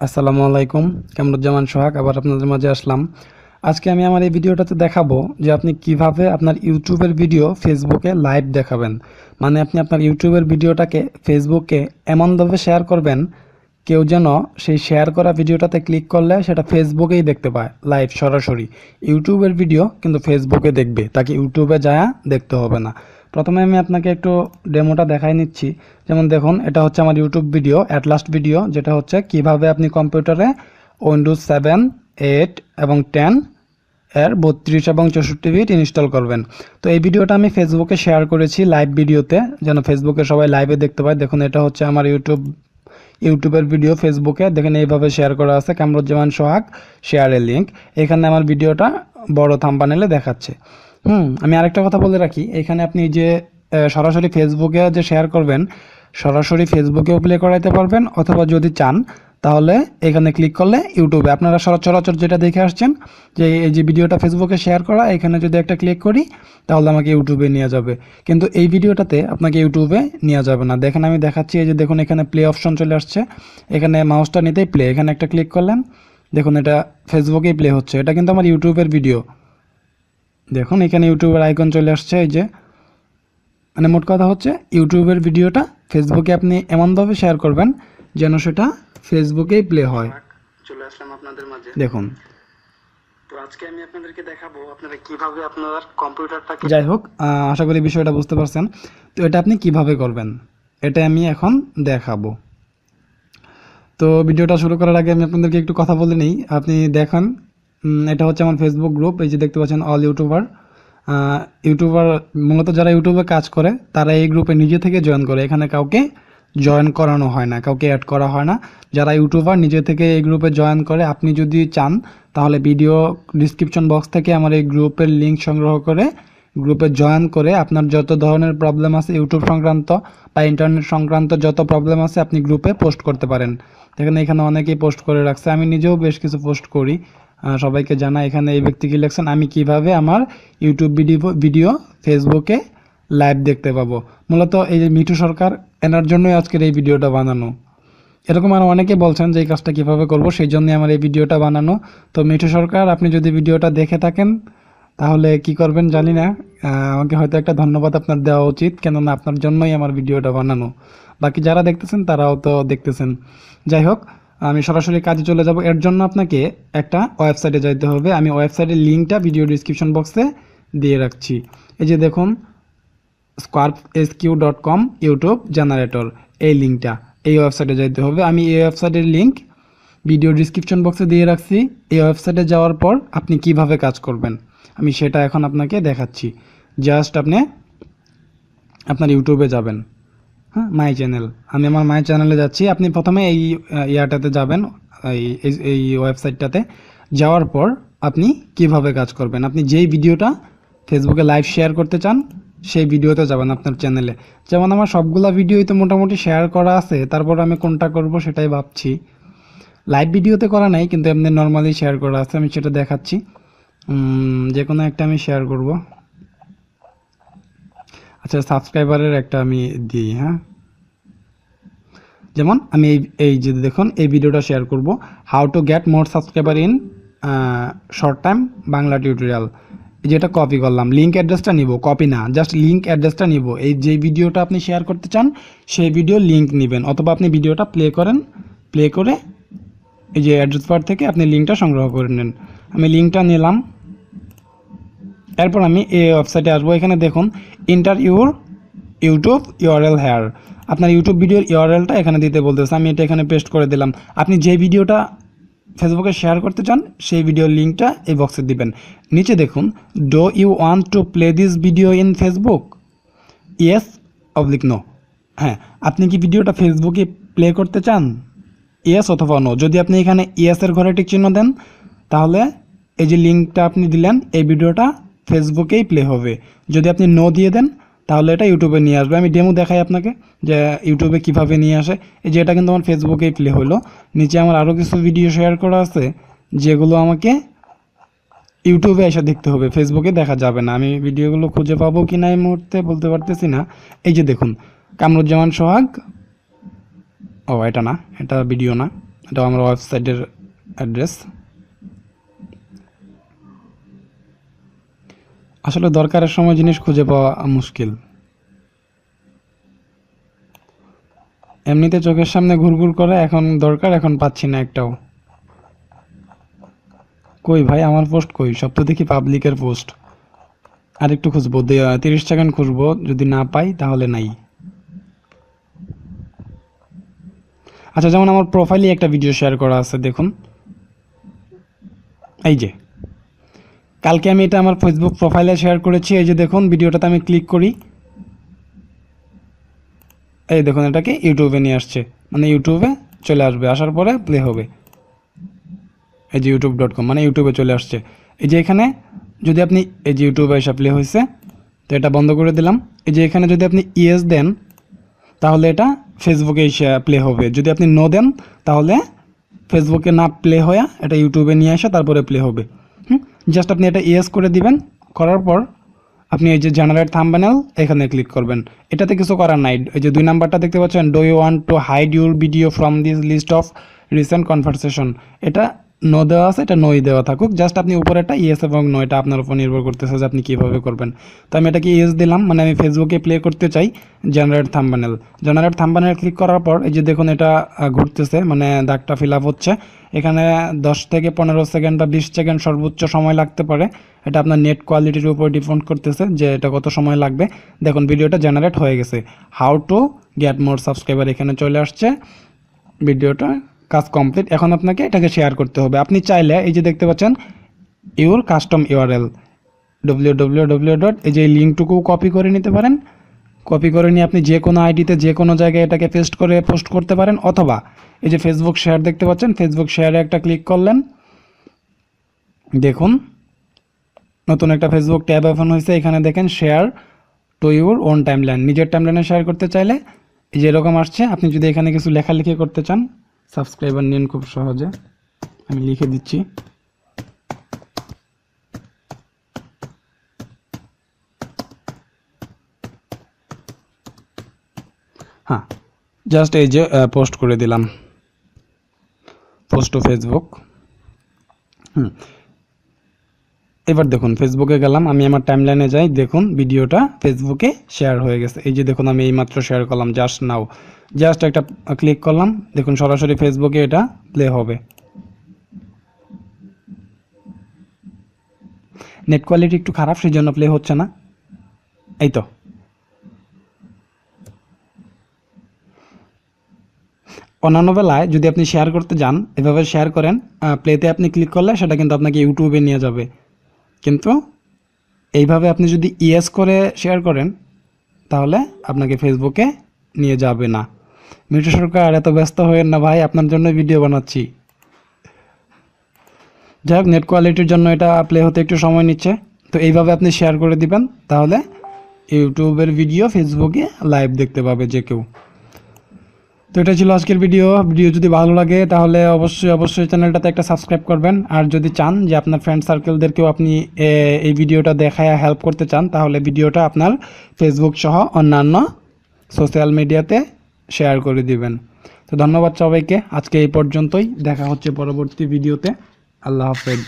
আসসালামু আলাইকুম। কামরুজ্জামান সোহাগ, আবার আপনাদের মাঝে আসলাম। আজকে আমি আমার এই ভিডিওটাতে দেখাবো যে আপনি কীভাবে আপনার ইউটিউবের ভিডিও ফেসবুকে লাইভ দেখাবেন। মানে আপনি আপনার ইউটিউবের ভিডিওটাকে ফেসবুকে এমনভাবে শেয়ার করবেন, কেউ যেন সেই শেয়ার করা ভিডিওটাতে ক্লিক করলে সেটা ফেসবুকেই দেখতে পায়, লাইভ সরাসরি। ইউটিউবের ভিডিও কিন্তু ফেসবুকে দেখবে, তাকে ইউটিউবে যায় দেখতে হবে না। প্রথমে আমি আপনাকে একটু ডেমোটা দেখাই নিচ্ছি। যেমন দেখুন, এটা হচ্ছে আমার YouTube video at last video যেটা হচ্ছে কীভাবে আপনি কম্পিউটারে উইন্ডোজ সেভেন এইট এবং টেন এর বত্রিশ এবং চৌষট্টি বিট ইনস্টল করবেন। তো এই ভিডিওটা আমি ফেসবুকে শেয়ার করেছি লাইভ ভিডিওতে যেন ফেসবুকে সবাই লাইভে দেখতে পায়। দেখুন, এটা হচ্ছে আমার ইউটিউব ইউটিউবের ভিডিও ফেসবুকে দেখেন, এইভাবে শেয়ার করা আছে। কামরুজ্জামান সোহাগ শেয়ারের লিঙ্ক এখানে আমার ভিডিওটা বড় থাম্বানেলে দেখাচ্ছে। হুম, আমি আরেকটা কথা বলে রাখি। এখানে আপনি যে সরাসরি ফেসবুকে যে শেয়ার করবেন, সরাসরি ফেসবুকেও প্লে করাইতে পারবেন, অথবা যদি চান, তাহলে এখানে ক্লিক করলে ইউটিউবে আপনারা সচরাচর যেটা দেখে আসছেন, যে এই যে ভিডিওটা ফেসবুকে শেয়ার করা, এখানে যদি একটা ক্লিক করি, তাহলে আমাকে ইউটিউবে নিয়ে যাবে। কিন্তু এই ভিডিওটাতে আপনাকে ইউটিউবে নিয়ে যাবে না। দেখেন, আমি দেখাচ্ছি, এই যে দেখুন, এখানে প্লে অপশন চলে আসছে। এখানে মাউসটা নিতেই প্লে এখানে একটা ক্লিক করলেন। দেখুন, এটা ফেসবুকেই প্লে হচ্ছে। এটা কিন্তু আমার ইউটিউবের ভিডিও দেখুন এখানে ইউটিউবের আইকন চলে আসছে এই যে। মানে মোট কথা হচ্ছে ইউটিউবের ভিডিওটা ফেসবুকে আপনি এমনভাবে শেয়ার করবেন যেন সেটা ফেসবুকেই প্লে হয়। চলে আসলাম আপনাদের মাঝে। দেখুন। তো আজকে আমি আপনাদেরকে দেখাবো আপনারা কীভাবে আপনার কম্পিউটারটাকে যাই হোক আশা করি বিষয়টা বুঝতে পারছেন। তো এটা আপনি কীভাবে করবেন? এটা আমি এখন দেখাবো। তো ভিডিওটা শুরু করার আগে আমি আপনাদেরকে একটু কথা বলে নিই। আপনি দেখেন এটা হচ্ছে আমার ফেসবুক গ্রুপ এই যে দেখতে পাচ্ছেন অল ইউটিউবার ইউটিউবার মূলত যারা ইউটিউবে কাজ করে, তারা এই গ্রুপে নিজে থেকে জয়েন করে। এখানে কাউকে জয়েন করানো হয় না, কাউকে অ্যাড করা হয় না। যারা ইউটিউবার নিজে থেকে এই গ্রুপে জয়েন করে, আপনি যদি চান, তাহলে ভিডিও ডিসক্রিপশন বক্স থেকে আমার এই গ্রুপের লিঙ্ক সংগ্রহ করে গ্রুপে জয়েন করে আপনার যত ধরনের প্রবলেম আছে ইউটিউব সংক্রান্ত বা ইন্টারনেট সংক্রান্ত যত প্রবলেম আছে, আপনি গ্রুপে পোস্ট করতে পারেন। দেখেন এখানে অনেকেই পোস্ট করে রাখছে। আমি নিজেও বেশ কিছু পোস্ট করি। সবাইকে জানা এখানে এই ব্যক্তি কি লিখছেন, আমি কীভাবে আমার ইউটিউব ভিডিও ভিডিও ফেসবুকে লাইভ দেখতে পাবো? মূলত এই যে মিঠু সরকার, এনার জন্যই আজকের এই ভিডিওটা বানানো। এরকম আর অনেকে বলছেন যে এই কাজটা কীভাবে করব, সেই জন্যই আমার এই ভিডিওটা বানানো। তো মিঠু সরকার, আপনি যদি ভিডিওটা দেখে থাকেন, তাহলে কি করবেন জানি না। আমাকে হয়তো একটা ধন্যবাদ আপনার দেওয়া উচিত, কেননা আপনার জন্যই আমার ভিডিওটা বানানো। বাকি যারা দেখতেছেন, তারাও তো দেখতেছেন। যাই হোক আমি সরাসরি কাজে চলে যাব। এর জন্য আপনাকে একটা ওয়েবসাইটে যাইতে হবে। আমি ওয়েবসাইটের লিঙ্কটা ভিডিও ডিসক্রিপশন বক্সে দিয়ে রাখছি। এই যে দেখুন square S Q dot com YouTube generator এই লিঙ্কটা, এই ওয়েবসাইটে যাইতে হবে। আমি এই ওয়েবসাইটের লিঙ্ক ভিডিও ডিসক্রিপশন বক্সে দিয়ে রাখছি। এই ওয়েবসাইটে যাওয়ার পর আপনি কীভাবে কাজ করবেন, আমি সেটা এখন আপনাকে দেখাচ্ছি। জাস্ট আপনি আপনার ইউটিউবে যাবেন। My channel. আমি আমার মাই চ্যানেলে যাচ্ছি। আপনি প্রথমে এই ইয়াটাতে যাবেন, এই- এই ওয়েবসাইটটাতে। যাওয়ার পর আপনি কীভাবে কাজ করবেন? আপনি যেই ভিডিওটা ফেসবুকে লাইভ শেয়ার করতে চান, সেই ভিডিওতে যাবেন আপনার চ্যানেলে। যেমন আমার সবগুলা ভিডিওই তো মোটামুটি শেয়ার করা আছে, তারপর আমি কোনটা করব সেটাই ভাবছি। লাইভ ভিডিওতে করা নাই, কিন্তু এমনি নর্মালি শেয়ার করা আছে, আমি সেটা দেখাচ্ছি। যে কোনো একটা আমি শেয়ার করব। আচ্ছা সাবস্ক্রাইবারের একটা আমি দিই হ্যাঁ? যেমন আমি এই এই যে দেখুন, এই ভিডিওটা শেয়ার করব। How to get more subscriber in short time Bangla tutorial যেটা কপি করলাম। লিঙ্ক অ্যাড্রেসটা নিব কপি না জাস্ট লিঙ্ক অ্যাড্রেসটা নিব। এই যে ভিডিওটা আপনি শেয়ার করতে চান, সেই ভিডিও লিঙ্ক নেবেন। অথবা আপনি ভিডিওটা প্লে করেন প্লে করে এই যে অ্যাড্রেস বার থেকে আপনি লিঙ্কটা সংগ্রহ করে নেন। আমি লিঙ্কটা নিলাম। এরপর আমি এই ওয়েবসাইটে আসব। এখানে দেখুন enter your YouTube URL here আপনার ইউটিউব ভিডিওর ইউআরএলটা এখানে দিতে বলতেছে। আমি এটা এখানে পেস্ট করে দিলাম। আপনি যে ভিডিওটা ফেসবুকে শেয়ার করতে চান, সেই ভিডিওর লিঙ্কটা এই বক্সে দিবেন। নিচে দেখুন do you want to play this video in Facebook yes oblique no হ্যাঁ আপনি কি ভিডিওটা ফেসবুকে প্লে করতে চান? ইয়েস অথবা নো যদি আপনি এখানে ইয়েসের ঘরে টিক চিহ্ন দেন, তাহলে এই যে লিঙ্কটা আপনি দিলেন, এই ভিডিওটা ফেসবুকেই প্লে হবে। যদি আপনি নো দিয়ে দেন, তাহলে এটা ইউটিউবে নিয়ে আসবে। আমি ডেমো দেখাই আপনাকে যে ইউটিউবে কীভাবে নিয়ে আসে। এই যে এটা কিন্তু আমার ফেসবুকেই প্লে হলো। নিচে আমার আরও কিছু ভিডিও শেয়ার করা আছে, যেগুলো আমাকে ইউটিউবে এসে দেখতে হবে। ফেসবুকে দেখা যাবে না। আমি ভিডিওগুলো খুঁজে পাবো কি না এই মুহূর্তে বলতে পারতেছি না। এই যে দেখুন, কামরুজ্জামান সোহাগ। ও, এটা না, এটা ভিডিও না। এটা আমার ওয়েবসাইটের অ্যাড্রেস আসলে দরকারের সময় জিনিস খুঁজে পাওয়া মুশকিল। এমনিতে চোখের সামনে ঘুরঘুর করে এখন দরকার, এখন পাচ্ছি না একটাও। কই ভাই, আমার পোস্ট কই? সব তো দেখি পাবলিকের পোস্ট। আর একটু খুঁজবো তিরিশ সেকেন্ড খুঁজবো, যদি না পাই তাহলে নাই। আচ্ছা যেমন আমার প্রোফাইলে একটা ভিডিও শেয়ার করা আছে, দেখুন। এই যে। কালকে আমি এটা আমার ফেসবুক প্রোফাইলে শেয়ার করেছি। এই যে দেখুন, ভিডিওটাতে আমি ক্লিক করি। এই দেখুন এটাকে ইউটিউবে নিয়ে আসছে। মানে ইউটিউবে চলে আসবে, আসার পরে প্লে হবে। এই যে ইউটিউব ডট কম মানে ইউটিউবে চলে আসছে। এই যে এখানে যদি আপনি, এই যে ইউটিউবে এসে প্লে হয়েছে, তো এটা বন্ধ করে দিলাম। এই যে এখানে যদি আপনি ইয়েস দেন, তাহলে এটা ফেসবুকে এসে প্লে হবে। যদি আপনি নো দেন, তাহলে ফেসবুকে না প্লে হয়ে এটা ইউটিউবে নিয়ে আসে তারপরে প্লে হবে। জাস্ট আপনি এটা ইয়েস করে দিবেন। করার পর আপনি এই যে জেনারেট থাম্বানেল এখানে ক্লিক করবেন। এটাতে কিছু করার নাই। এই যে দুই নাম্বারটা দেখতে পাচ্ছেন do you want to hide your video from this list of recent conversation এটা নো দেওয়া আছে, এটা নই দেওয়া থাকুক। জাস্ট আপনি উপরেটা ইয়েস এবং নো এটা আপনার উপর নির্ভর করতেছে যে আপনি কীভাবে করবেন। তো আমি এটাকে ইয়েস দিলাম মানে আমি ফেসবুকে প্লে করতে চাই generate thumbnail generate thumbnail click করার পর, এই যে দেখুন এটা ঘুরতেছে মানে দাগটা ফিল আপ হচ্ছে। এখানে দশ থেকে পনেরো সেকেন্ড বা বিশ সেকেন্ড সর্বোচ্চ সময় লাগতে পারে। এটা আপনার নেট কোয়ালিটির উপর ডিপেন্ড করতেছে যে এটা কত সময় লাগবে। দেখুন ভিডিওটা জেনারেট হয়ে গেছে। How to get more subscriber এখানে চলে আসছে। ভিডিওটা কাজ কমপ্লিট এখন আপনাকে এটাকে শেয়ার করতে হবে। আপনি চাইলে এই যে দেখতে পাচ্ছেন your custom URL W W W dot এই যে লিঙ্কটুকু কপি করে নিতে পারেন। কপি করে নিয়ে আপনি যে কোনো আইডিতে যে কোনো জায়গায় এটাকে পেস্ট করে পোস্ট করতে পারেন, অথবা এই যে ফেসবুক শেয়ার দেখতে পাচ্ছেন ফেসবুক শেয়ারে একটা ক্লিক করলেন। দেখুন, নতুন একটা ফেসবুক ট্যাব ওপেন হয়েছে, এখানে দেখেন share to your own timeline নিজের টাইমলাইনে শেয়ার করতে চাইলে, এই যে এরকম আসছে, আপনি যদি এখানে কিছু লেখালেখি করতে চান সাবস্ক্রাইবার নিন খুব সহজে। আমি লিখে দিচ্ছি। হ্যাঁ জাস্ট এই যে পোস্ট করে দিলাম। পোস্ট ও ফেসবুক হুম এবার দেখুন ফেসবুকে গেলাম, আমি আমার টাইমলাইনে যাই, দেখুন ভিডিওটা ফেসবুকে শেয়ার হয়ে গেছে। এই যে দেখুন, আমি এইমাত্র শেয়ার করলাম জাস্ট নাও জাস্ট একটা ক্লিক করলাম, দেখুন সরাসরি ফেসবুকে এটা প্লে হবে। নেট কোয়ালিটি একটু খারাপ সেই জন্য প্লে হচ্ছে না। এই তো। অন্যান্য বেলায় যদি আপনি শেয়ার করতে যান, এভাবে শেয়ার করেন প্লেতে আপনি ক্লিক করলে সেটা কিন্তু আপনাকে ইউটিউবে নিয়ে যাবে। কিন্তু এইভাবে আপনি যদি ইয়েস করে শেয়ার করেন, তাহলে আপনাকে ফেসবুকে নিয়ে যাবে না। মিঠু সরকার এত ব্যস্ত হয়েন না ভাই, আপনার জন্য ভিডিও বানাচ্ছি। যাই হোক নেট কোয়ালিটির জন্য এটা প্লে হতে একটু সময় নিচ্ছে। তো এইভাবে আপনি শেয়ার করে দিবেন, তাহলে ইউটিউবের ভিডিও ফেসবুকে লাইভ দেখতে পাবে যে কেউ। তো এটা ছিল আজকের ভিডিও ভিডিও যদি ভালো লাগে, তাহলে অবশ্যই অবশ্যই চ্যানেলটাতে একটা সাবস্ক্রাইব করবেন। আর যদি চান যে আপনার ফ্রেন্ড সার্কেলদেরকেও আপনি এই ভিডিওটা দেখায় হেল্প করতে চান, তাহলে ভিডিওটা আপনার ফেসবুক সহ অন্যান্য সোশ্যাল মিডিয়াতে শেয়ার করে দিবেন। তো ধন্যবাদ সবাইকে। আজকে এই পর্যন্তই। দেখা হচ্ছে পরবর্তী ভিডিওতে আল্লাহ হাফেজ।